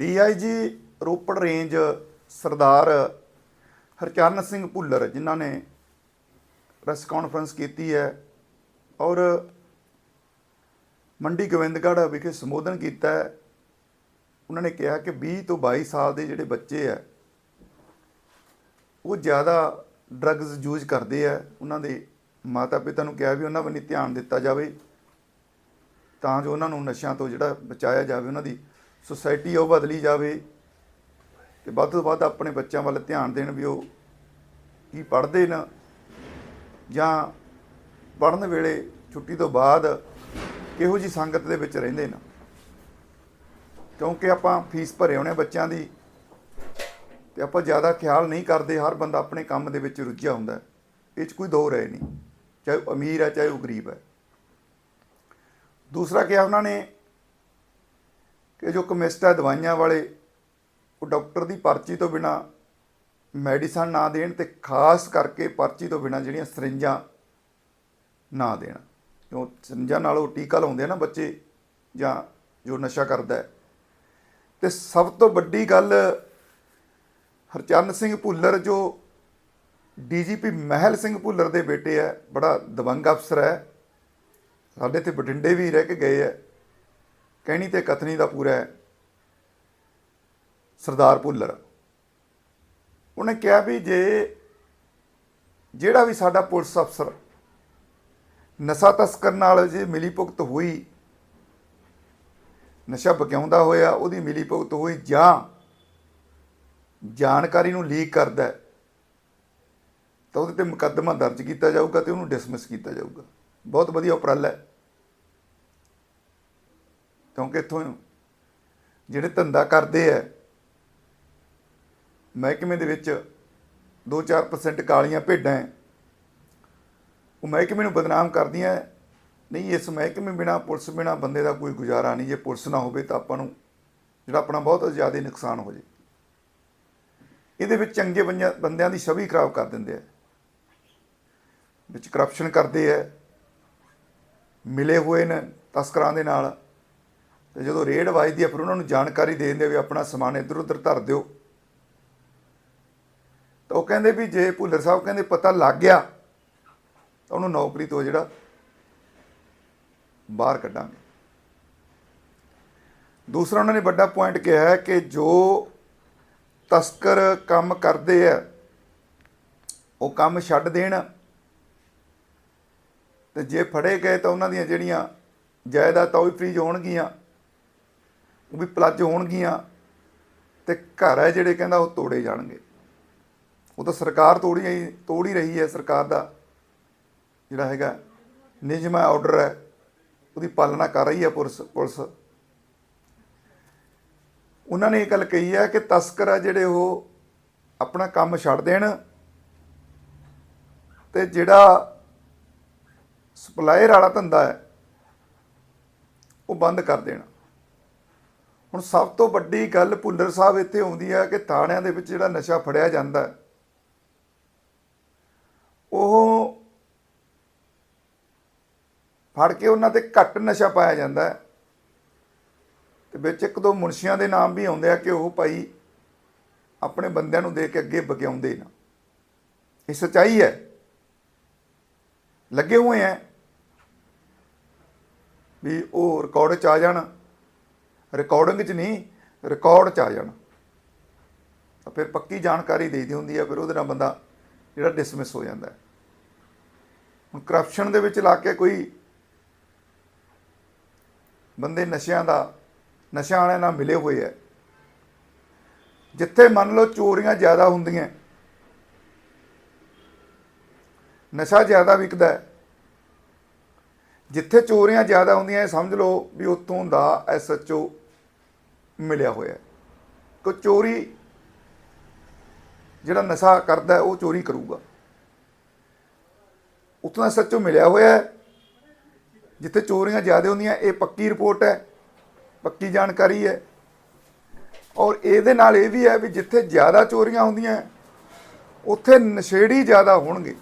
DIG Ropar range Sardar Harcharan Singh Bhullar, ਜਿਨ੍ਹਾਂ ਨੇ press conference ਕੀਤੀ ਹੈ ਔਰ ਮੰਡੀ ਗੋਬਿੰਦਗੜ੍ਹ ਵਿਖੇ ਸੰਬੋਧਨ ਕੀਤਾ ਹੈ, ਉਹਨਾਂ ਨੇ ਕਿਹਾ ਕਿ 20 ਤੋਂ 22 ਸਾਲ ਦੇ ਜਿਹੜੇ ਬੱਚੇ ਆ ਉਹ ਜ਼ਿਆਦਾ ਡਰੱਗਸ ਯੂਜ਼ ਕਰਦੇ ਆ ਉਹਨਾਂ ਦੇ ਮਾਤਾ ਪਿਤਾ ਨੂੰ ਕਿਹਾ ਵੀ ਉਹਨਾਂ ਵੱਲ ਧਿਆਨ ਦਿੱਤਾ ਜਾਵੇ, ਤਾਂ ਜੋ ਉਹਨਾਂ ਨੂੰ ਨਸ਼ਿਆਂ ਤੋਂ ਜਿਹੜਾ ਬਚਾਇਆ ਜਾਵੇ, ਉਹਨਾਂ ਦੀ ਸੁਸਾਇਟੀ ਉਹ ਬਦਲੀ ਜਾਵੇ ਤੇ ਵੱਧ ਤੋਂ ਵੱਧ ਆਪਣੇ ਬੱਚਿਆਂ ਵੱਲ ਧਿਆਨ ਦੇਣ ਵੀ ਉਹ ਕੀ ਪੜ੍ਹਦੇ ਨੇ ਜਾਂ ਪੜ੍ਹਨ ਵੇਲੇ ਛੁੱਟੀ ਤੋਂ ਬਾਅਦ ਕਿਹੋ ਜੀ ਸੰਗਤ ਦੇ ਵਿੱਚ ਰਹਿੰਦੇ ਨੇ। ਕਿਉਂਕਿ ਆਪਾਂ ਫੀਸ ਭਰੇ ਹੋਣੇ ਬੱਚਿਆਂ ਦੀ ਤੇ ਆਪਾਂ ਜ਼ਿਆਦਾ ਖਿਆਲ ਨਹੀਂ ਕਰਦੇ, ਹਰ ਬੰਦਾ ਆਪਣੇ ਕੰਮ ਦੇ ਵਿੱਚ ਰੁੱਝਿਆ ਹੁੰਦਾ ਇਹ 'ਚ ਕੋਈ ਦੋ ਰਾਏ ਨਹੀਂ, ਚਾਹੇ ਉਹ ਅਮੀਰ ਹੈ, ਚਾਹੇ ਉਹ ਗਰੀਬ ਹੈ। ਦੂਸਰਾ ਕਿਹਾ ਉਹਨਾਂ ਨੇ ਕਿ ਜੋ ਕੈਮਿਸਟ ਹੈ ਦਵਾਈਆਂ ਵਾਲੇ, ਉਹ ਡਾਕਟਰ ਦੀ ਪਰਚੀ ਤੋਂ ਬਿਨਾ ਮੈਡੀਸਨ ਨਾ ਦੇਣ ਤੇ ਖਾਸ ਕਰਕੇ ਪਰਚੀ ਤੋਂ ਬਿਨਾ ਜਿਹੜੀਆਂ ਸਰਿੰਜਾਂ ਨਾ ਦੇਣ। ਕਿਉਂ? ਸਰਿੰਜਾਂ ਨਾਲ ਉਹ ਟੀਕਾ ਲਾਉਂਦੇ ਆ ਨਾ ਬੱਚੇ, ਜਾਂ ਜੋ ਨਸ਼ਾ ਕਰਦਾ ਹੈ। ਤੇ ਸਭ ਤੋਂ ਵੱਡੀ ਗੱਲ ਹਰਚਰਨ ਸਿੰਘ ਭੁੱਲਰ, ਜੋ ਡੀਜੀਪੀ ਮਹਿਲ ਸਿੰਘ ਭੁੱਲਰ ਦੇ ਬੇਟੇ ਹੈ, ਬੜਾ ਦਬੰਗ ਅਫਸਰ ਹੈ। ਸਾਡੇ ਤੇ ਬਠਿੰਡੇ ਵੀ ਰਹਿ ਕੇ ਗਏ ਹੈ। ਕਹਿਣੀ ਤੇ ਕਥਨੀ ਦਾ ਪੂਰਾ ਹੈ। ਸਰਦਾਰ ਭੁੱਲਰ। ਉਹਨੇ ਕਿਹਾ ਵੀ ਜੇ ਜਿਹੜਾ ਵੀ ਸਾਡਾ ਪੁਲਿਸ ਅਫਸਰ ਨਸ਼ਾ ਤਸਕਰ ਨਾਲ ਜੇ ਮਿਲੀ ਭੁਗਤ ਹੋਈ, ਨਸ਼ਾ ਬਕਿਆਉਂਦਾ ਹੋਇਆ, ਉਹਦੀ ਮਿਲੀ ਭੁਗਤ ਹੋਈ ਜਾਂ ਜਾਣਕਾਰੀ ਨੂੰ ਲੀਕ ਕਰਦਾ ਤਾਂ ਉਹਦੇ ਤੇ ਮੁਕੱਦਮਾ ਦਰਜ ਕੀਤਾ ਜਾਊਗਾ ਤੇ ਉਹਨੂੰ ਡਿਸਮਿਸ ਕੀਤਾ ਜਾਊਗਾ। ਬਹੁਤ ਵਧੀਆ ਉਪਰਾਲਾ ਹੈ। ਕਿਉਂਕਿ ਇੱਥੋਂ ਜਿਹੜੇ ਧੰਦਾ ਕਰਦੇ ਆ, ਮਹਿਕਮੇ ਦੇ ਵਿੱਚ 2-4% ਕਾਲੀਆਂ ਭੇਡਾਂ ਹੈ ਉਹ ਮਹਿਕਮੇ ਨੂੰ ਬਦਨਾਮ ਕਰਦੀਆਂ ਹੈ। ਨਹੀਂ, ਇਸ ਮਹਿਕਮੇ ਬਿਨਾ, ਪੁਲਿਸ ਬਿਨਾ ਬੰਦੇ ਦਾ ਕੋਈ ਗੁਜ਼ਾਰਾ ਨਹੀਂ। ਜੇ ਪੁਲਿਸ ਨਾ ਹੋਵੇ ਤਾਂ ਆਪਾਂ ਨੂੰ ਜਿਹੜਾ ਆਪਣਾ ਬਹੁਤ ਜ਼ਿਆਦਾ ਨੁਕਸਾਨ ਹੋ ਜੇ। ਇਹਦੇ ਵਿੱਚ ਚੰਗੇ ਬੰਦਿਆਂ ਬੰਦਿਆਂ ਦੀ ਛਵੀ ਖਰਾਬ ਕਰ ਦਿੰਦੇ ਆ ਵਿੱਚ ਕਰਪਸ਼ਨ ਕਰਦੇ ਆ ਮਿਲੇ ਹੋਏ ਨੇ ਤਸਕਰਾਂ ਦੇ ਨਾਲ। ਤੇ ਜਦੋਂ ਰੇਡ ਵੱਜਦੀ ਹੈ ਫਿਰ ਉਹਨਾਂ ਨੂੰ ਜਾਣਕਾਰੀ ਦੇਣ ਦੇ ਵੀ ਆਪਣਾ ਸਮਾਨ ਇੱਧਰ ਉੱਧਰ ਧਰ ਦਿਓ। ਤਾਂ ਉਹ ਕਹਿੰਦੇ ਵੀ ਜੇ ਭੁੱਲਰ ਸਾਹਿਬ ਕਹਿੰਦੇ ਪਤਾ ਲੱਗ ਗਿਆ, ਤਾਂ ਉਹਨੂੰ ਨੌਕਰੀ ਤੋਂ ਜਿਹੜਾ ਬਾਹਰ ਕੱਢਾਂਗੇ। ਦੂਸਰਾ, ਉਹਨਾਂ ਨੇ ਵੱਡਾ ਪੁਆਇੰਟ ਕਿਹਾ ਹੈ ਕਿ ਜੋ ਤਸਕਰ ਕੰਮ ਕਰਦੇ ਆ, ਉਹ ਕੰਮ ਛੱਡ ਦੇਣ। ਤੇ ਜੇ ਫੜੇ ਗਏ ਤਾਂ ਉਹਨਾਂ ਦੀਆਂ ਜਿਹੜੀਆਂ ਜਾਇਦਾਦਾਂ ਉਹ ਵੀ ਫ੍ਰੀਜ ਹੋਣਗੀਆਂ। ਉਹ ਵੀ ਪਲੱਜ ਹੋਣਗੀਆਂ ਤੇ ਘਰ ਹੈ ਜਿਹੜੇ ਕਹਿੰਦਾ ਉਹ ਤੋੜੇ ਜਾਣਗੇ। ਉਹ ਤਾਂ ਸਰਕਾਰ ਤੋੜੀ ਹੀ ਤੋੜ ਹੀ ਰਹੀ ਹੈ ਸਰਕਾਰ ਦਾ ਜਿਹੜਾ ਹੈਗਾ, ਨਿਯਮ ਹੈ ਆਰਡਰ ਹੈ, ਉਹਦੀ ਪਾਲਣਾ ਕਰ ਰਹੀ ਹੈ ਪੁਲਿਸ ਪੁਲਿਸ। ਉਹਨਾਂ ਨੇ ਇਹ ਗੱਲ ਕਹੀ ਹੈ ਕਿ ਤਸਕਰ ਆ ਜਿਹੜੇ ਉਹ ਆਪਣਾ ਕੰਮ ਛੱਡ ਦੇਣ ਤੇ ਜਿਹੜਾ ਸਪਲਾਇਰ ਵਾਲਾ ਧੰਦਾ ਹੈ, ਉਹ ਬੰਦ ਕਰ ਦੇਣਾ। ਹੁਣ ਸਭ ਤੋਂ ਵੱਡੀ ਗੱਲ ਭੁੱਲਰ ਸਾਹਿਬ ਇੱਥੇ ਆਉਂਦੀ ਹੈ ਕਿ ਥਾਣਿਆਂ ਦੇ ਵਿੱਚ ਜਿਹੜਾ ਨਸ਼ਾ ਫੜਿਆ ਜਾਂਦਾ ਹੈ, ਉਹ ਫੜ ਕੇ ਉਹਨਾਂ ਤੇ ਘੱਟ ਨਸ਼ਾ ਪਾਇਆ ਜਾਂਦਾ ਹੈ। ਤੇ ਵਿੱਚ ਇੱਕ ਦੋ ਮੁਨਸ਼ੀਆਂ ਦੇ ਨਾਮ ਵੀ ਆਉਂਦੇ ਆ ਕਿ ਉਹ ਭਾਈ ਆਪਣੇ ਬੰਦਿਆਂ ਨੂੰ ਦੇ ਕੇ ਅੱਗੇ ਬਕਿਆਉਂਦੇ ਨਾ। ਇਹ ਸਚਾਈ ਹੈ। ਲੱਗੇ ਹੋਏ ਆ ਵੀ ਉਹ ਰਿਕਾਰਡ ਚ ਆ ਜਾਣ। ਰਿਕਾਰਡਿੰਗ ਚ ਨਹੀਂ, ਰਿਕਾਰਡ ਚ ਆ ਜਾਣ। ਤਾਂ ਫਿਰ ਪੱਕੀ ਜਾਣਕਾਰੀ ਦੇ ਦੀ ਹੁੰਦੀ ਹੈ ਫਿਰ ਉਹਦੇ ਨਾਲ ਬੰਦਾ ਜਿਹੜਾ ਡਿਸਮਿਸ ਹੋ ਜਾਂਦਾ। ਹੁਣ ਕਰਪਸ਼ਨ ਦੇ ਵਿੱਚ ਲਾ ਕੇ ਕੋਈ ਬੰਦੇ ਨਸ਼ਿਆਂ ਦਾ, ਨਸ਼ਿਆਂ ਵਾਲਿਆਂ ਨਾਲ ਮਿਲੇ ਹੋਏ ਐ ਜਿੱਥੇ ਮੰਨ ਲਓ ਚੋਰੀਆਂ ਜ਼ਿਆਦਾ ਹੁੰਦੀਆਂ, ਨਸ਼ਾ ਜ਼ਿਆਦਾ ਵਿਕਦਾ ਜਿੱਥੇ ਚੋਰੀਆਂ ਜ਼ਿਆਦਾ ਹੁੰਦੀਆਂ, ਇਹ ਸਮਝ ਲਓ ਵੀ ਉੱਥੋਂ ਦਾ ਐਸਐਚਓ ਮਿਲਿਆ ਹੋਇਆ ਹੈ। ਕੋ ਚੋਰੀ, ਜਿਹੜਾ ਨਸ਼ਾ ਕਰਦਾ ਉਹ ਚੋਰੀ ਕਰੂਗਾ। ਉੱਥੋਂ ਦਾ ਐਸਐਚਓ ਮਿਲਿਆ ਹੋਇਆ ਹੈ, ਜਿੱਥੇ ਚੋਰੀਆਂ ਜ਼ਿਆਦਾ ਹੁੰਦੀਆਂ, ਇਹ ਪੱਕੀ ਰਿਪੋਰਟ ਹੈ, ਪੱਕੀ ਜਾਣਕਾਰੀ ਹੈ। ਔਰ ਇਹਦੇ ਨਾਲ ਇਹ ਵੀ ਹੈ ਵੀ ਜਿੱਥੇ ਜ਼ਿਆਦਾ ਚੋਰੀਆਂ ਹੁੰਦੀਆਂ, ਉੱਥੇ ਨਸ਼ੇੜੀ ਜ਼ਿਆਦਾ ਹੋਣਗੇ।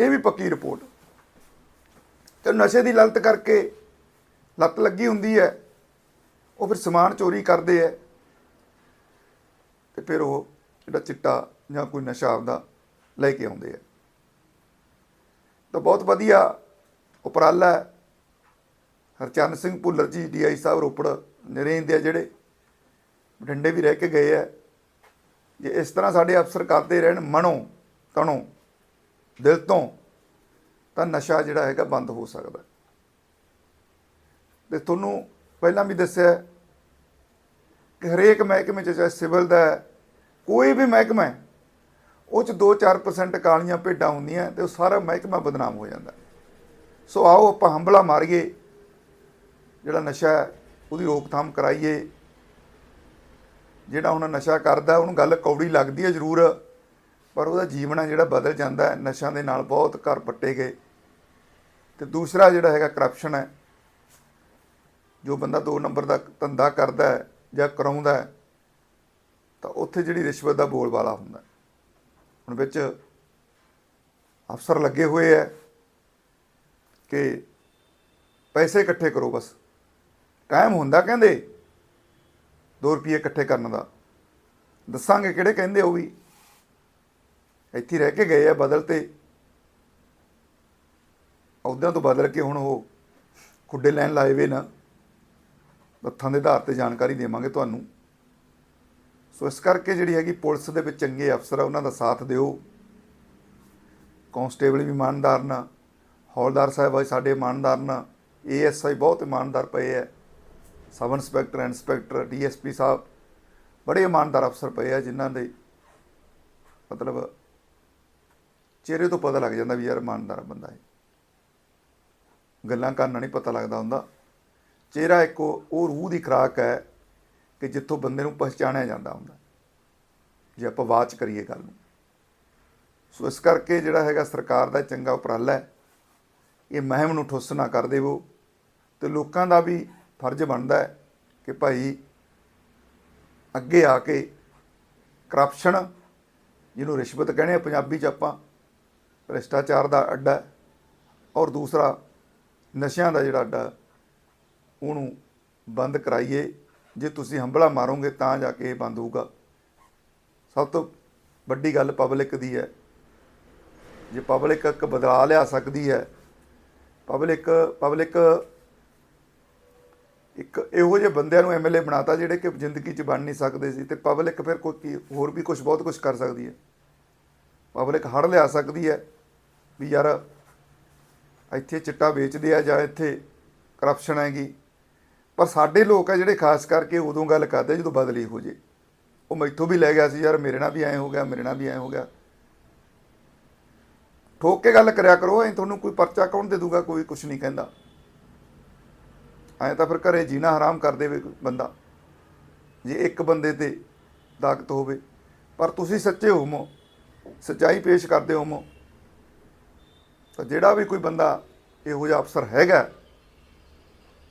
ਇਹ ਵੀ ਪੱਕੀ ਰਿਪੋਰਟ। ਤੇ ਨਸ਼ੇ ਦੀ ਲਲਤ ਕਰਕੇ ਲੱਤ ਲੱਗੀ ਹੁੰਦੀ ਹੈ, ਉਹ ਫਿਰ ਸਮਾਨ ਚੋਰੀ ਕਰਦੇ ਐ ਤੇ ਫਿਰ ਉਹ ਜਿਹੜਾ ਚਿੱਟਾ ਜਾਂ ਕੋਈ ਨਸ਼ਾ ਆਪਦਾ ਲੈ ਕੇ ਆਉਂਦੇ ਆ ਤਾਂ ਬਹੁਤ ਵਧੀਆ ਉਪਰਾਲਾ ਹੈ। ਹਰਚਰਨ ਸਿੰਘ ਭੁੱਲਰ ਜੀ ਡੀਆਈ ਸਾਹਿਬ ਰੋਪੜ, ਨਰੇਂਦ ਦੇ ਜਿਹੜੇ, ਬਠਿੰਡੇ ਵੀ ਰਹਿ ਕੇ ਗਏ ਆ ਜੇ ਇਸ ਤਰ੍ਹਾਂ ਸਾਡੇ ਅਫਸਰ ਕਰਦੇ ਰਹਿਣ, ਮਨੋਂ, ਤਣੋਂ, ਦਿਲ ਤੋਂ, ਤਾਂ ਨਸ਼ਾ ਜਿਹੜਾ ਹੈਗਾ ਬੰਦ ਹੋ ਸਕਦਾ ਤੇ ਤੁਹਾਨੂੰ ਪਹਿਲਾਂ ਵੀ ਦੱਸਿਆ ਕਿ ਹਰੇਕ ਮਹਿਕਮੇ 'ਚ ਚਾਹੇ ਸਿਵਲ ਦਾ ਕੋਈ ਵੀ ਮਹਿਕਮਾ ਹੈ, ਉਹ 'ਚ 2-4% ਕਾਲੀਆਂ ਭੇਡਾਂ ਹੁੰਦੀਆਂ ਤੇ ਉਹ ਸਾਰਾ ਮਹਿਕਮਾ ਬਦਨਾਮ ਹੋ ਜਾਂਦਾ। ਸੋ ਆਓ ਆਪਾਂ ਹੰਬਲਾ ਮਾਰੀਏ ਜਿਹੜਾ ਨਸ਼ਾ ਹੈ ਉਹਦੀ ਰੋਕਥਾਮ ਕਰਾਈਏ। ਜਿਹੜਾ ਹੁਣ ਨਸ਼ਾ ਕਰਦਾ ਉਹਨੂੰ ਗੱਲ ਕੌੜੀ ਲੱਗਦੀ ਹੈ ਜ਼ਰੂਰ ਪਰ ਉਹਦਾ ਜੀਵਨ ਹੈ ਜਿਹੜਾ ਬਦਲ ਜਾਂਦਾ ਹੈ ਨਸ਼ਿਆਂ ਦੇ ਨਾਲ ਬਹੁਤ ਘਰ ਪੱਟੇ ਗਏ। ਤੇ ਦੂਸਰਾ ਜਿਹੜਾ ਹੈਗਾ ਕਰਪਸ਼ਨ ਹੈ ਜੋ ਬੰਦਾ ਦੋ ਨੰਬਰ ਦਾ ਧੰਦਾ ਕਰਦਾ ਹੈ ਜਾਂ ਕਰਾਉਂਦਾ ਹੈ, ਤਾਂ ਉੱਥੇ ਜਿਹੜੀ ਰਿਸ਼ਵਤ ਦਾ ਬੋਲਬਾਲਾ ਹੁੰਦਾ ਹੁਣ ਵਿੱਚ ਅਫਸਰ ਲੱਗੇ ਹੋਏ ਹੈ ਕਿ ਪੈਸੇ ਇਕੱਠੇ ਕਰੋ ਬਸ। ਕਾਇਮ ਹੁੰਦਾ ਕਹਿੰਦੇ 2 ਰੁਪਏ ਇਕੱਠੇ ਕਰਨ ਦਾ। ਦੱਸਾਂਗੇ ਕਿਹੜੇ ਕਹਿੰਦੇ ਉਹ ਵੀ। ਇੱਥੇ ਰਹਿ ਕੇ ਗਏ ਆ ਬਦਲ ਤੇ। ਅਹੁਦਿਆਂ ਤੋਂ ਬਦਲ ਕੇ ਹੁਣ ਉਹ ਖੁੱਡੇ ਲੈਣ ਲਾਏ ਵੇ ਨਾ। ਤੱਥਾਂ ਦੇ ਆਧਾਰ ਤੇ ਜਾਣਕਾਰੀ ਦੇਵਾਂਗੇ ਤੁਹਾਨੂੰ। ਸੋ ਇਸ ਕਰਕੇ ਜਿਹੜੀ ਹੈਗੀ ਪੁਲਿਸ ਦੇ ਵਿੱਚ ਚੰਗੇ ਅਫਸਰ ਆ, ਉਹਨਾਂ ਦਾ ਸਾਥ ਦਿਓ। ਕਾਂਸਟੇਬਲ ਵੀ ਇਮਾਨਦਾਰ ਨਾ। ਹੌਲਦਾਰ ਸਾਹਿਬ ਆ ਸਾਡੇ ਇਮਾਨਦਾਰ ਨਾ। ਏਐਸਆਈ ਬਹੁਤ ਇਮਾਨਦਾਰ ਪਏ ਐ sub inspector inspector, DSP sahib ਬੜੇ ਇਮਾਨਦਾਰ ਅਫਸਰ ਪਏ ਆ ਜਿਨ੍ਹਾਂ ਦੇ ਮਤਲਬ ਚਿਹਰੇ ਤੋਂ ਪਤਾ ਲੱਗ ਜਾਂਦਾ ਵੀ ਯਾਰ ਇਮਾਨਦਾਰ ਬੰਦਾ ਹੈ ਗੱਲਾਂ ਕਰਨ ਨਾਲ ਨਹੀਂ ਪਤਾ ਲੱਗਦਾ ਹੁੰਦਾ। ਚਿਹਰਾ ਇੱਕ ਉਹ ਰੂਹ ਦੀ ਖੁਰਾਕ ਹੈ ਕਿ ਜਿੱਥੋਂ ਬੰਦੇ ਨੂੰ ਪਛਾਣਿਆ ਜਾਂਦਾ ਹੁੰਦਾ। ਜੇ ਆਪਾਂ ਵਾਚ ਕਰੀਏ ਗੱਲ ਨੂੰ। ਸੋ ਇਸ ਕਰਕੇ ਜਿਹੜਾ ਹੈਗਾ ਸਰਕਾਰ ਦਾ ਚੰਗਾ ਉਪਰਾਲਾ ਹੈ, ਇਹ ਮਹਿਮ ਨੂੰ ਠੁੱਸ ਨਾ ਕਰ ਦੇਵੋ ਤੇ ਲੋਕਾਂ ਦਾ ਵੀ ਫਰਜ਼ ਬਣਦਾ ਹੈ ਕਿ ਭਾਈ ਅੱਗੇ ਆ ਕੇ ਕਰਪਸ਼ਨ ਜਿਹਨੂੰ ਰਿਸ਼ਵਤ ਕਹਿੰਦੇ ਆ ਪੰਜਾਬੀ ਚ ਆਪਾਂ, ਭ੍ਰਿਸ਼ਟਾਚਾਰ ਦਾ ਅੱਡਾ ਔਰ ਦੂਸਰਾ ਨਸ਼ਿਆਂ ਦਾ ਜਿਹੜਾ ਅੱਡਾ ਉਹਨੂੰ ਬੰਦ ਕਰਾਈਏ। ਜੇ ਤੁਸੀਂ ਹੰਬਲਾ ਮਾਰੋਗੇ ਤਾਂ ਜਾ ਕੇ ਇਹ ਬੰਦ ਹੋਊਗਾ। ਸਭ ਤੋਂ ਵੱਡੀ ਗੱਲ ਪਬਲਿਕ ਦੀ ਹੈ। ਜੇ ਪਬਲਿਕ ਇੱਕ ਬਦਲਾ ਲਿਆ ਸਕਦੀ ਹੈ, ਪਬਲਿਕ ਪਬਲਿਕ ਇੱਕ ਇਹੋ ਜਿਹੇ ਬੰਦਿਆਂ ਨੂੰ ਐਮਐਲਏ ਬਣਾਤਾ ਜਿਹੜੇ ਕਿ ਜ਼ਿੰਦਗੀ 'ਚ ਬਣ ਨਹੀਂ ਸਕਦੇ ਸੀ। ਤੇ ਪਬਲਿਕ ਫਿਰ ਕੋਈ ਕੀ- ਹੋਰ ਵੀ ਕੁਝ ਬਹੁਤ ਕੁਝ ਕਰ ਸਕਦੀ ਹੈ। ਪਬਲਿਕ ਹੜ ਲਿਆ ਸਕਦੀ ਹੈ ਵੀ ਯਾਰ ਇੱਥੇ ਚਿੱਟਾ ਵੇਚਦੇ ਆ ਜਾਂ ਇੱਥੇ ਕਰਪਸ਼ਨ ਹੈਗੀ। ਪਰ ਸਾਡੇ ਲੋਕ ਆ ਜਿਹੜੇ ਖਾਸ ਕਰਕੇ ਉਦੋਂ ਗੱਲ ਕਰਦੇ ਜਦੋਂ ਬਦਲੀ ਹੋ ਜੇ। ਉਹ ਮੈਥੋਂ ਵੀ ਲੈ ਗਿਆ ਸੀ, ਯਾਰ ਮੇਰੇ ਨਾਲ ਵੀ ਐਂ ਹੋ ਗਿਆ, ਮੇਰੇ ਨਾਲ ਵੀ ਐਂ ਹੋ ਗਿਆ। ਠੋਕ ਕੇ ਗੱਲ ਕਰਿਆ ਕਰੋ, ਐਂ ਤੁਹਾਨੂੰ ਕੋਈ ਪਰਚਾ ਕੌਣ ਦੇ ਦੂਗਾ, ਕੋਈ ਕੁਝ ਨਹੀਂ ਕਹਿੰਦਾ। ਐਂ ਤਾਂ ਫਿਰ ਘਰੇ ਜੀਣਾ ਹਰਾਮ ਕਰ ਦੇਵੇ ਬੰਦਾ। ਜੇ ਇੱਕ ਬੰਦੇ ਤੇ ਤਾਕਤ ਹੋਵੇ। ਪਰ ਤੁਸੀਂ ਸੱਚੇ ਹੋਵੋ, ਸੱਚਾਈ ਪੇਸ਼ ਕਰਦੇ ਹੋਵੋ, ਤਾਂ ਜਿਹੜਾ ਵੀ ਕੋਈ ਬੰਦਾ ਇਹੋ ਜਿਹਾ ਅਫਸਰ ਹੈਗਾ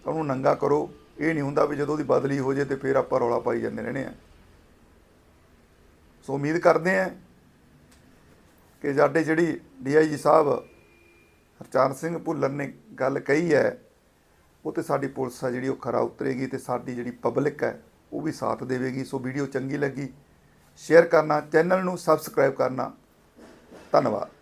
ਤਾਂ ਉਹਨੂੰ ਨੰਗਾ ਕਰੋ। ਇਹ ਨਹੀਂ ਹੁੰਦਾ ਵੀ ਜਦੋਂ ਉਹਦੀ ਬਦਲੀ ਹੋ ਜੇ ਤੇ ਫਿਰ ਆਪਾਂ ਰੌਲਾ ਪਾਈ ਜਾਂਦੇ ਰਹਿਣੇ ਆ। ਸੋ ਉਮੀਦ ਕਰਦੇ ਆ ਕਿ ਸਾਡੇ ਜਿਹੜੀ ਡੀਆਈਜੀ ਸਾਹਿਬ ਹਰਚਰਨ ਸਿੰਘ ਭੁੱਲਰ ਨੇ ਗੱਲ ਕਹੀ ਹੈ, ਉਹ ਤੇ ਸਾਡੀ ਪੁਲਿਸ ਆ ਜਿਹੜੀ ਉਹ ਖਰਾ ਉਤਰੇਗੀ ਤੇ ਸਾਡੀ ਜਿਹੜੀ ਪਬਲਿਕ ਹੈ, ਉਹ ਵੀ ਸਾਥ ਦੇਵੇਗੀ। ਸੋ ਵੀਡੀਓ ਚੰਗੀ ਲੱਗੀ, ਸ਼ੇਅਰ ਕਰਨਾ, ਚੈਨਲ ਨੂੰ ਸਬਸਕ੍ਰਾਈਬ ਕਰਨਾ। ਧੰਨਵਾਦ।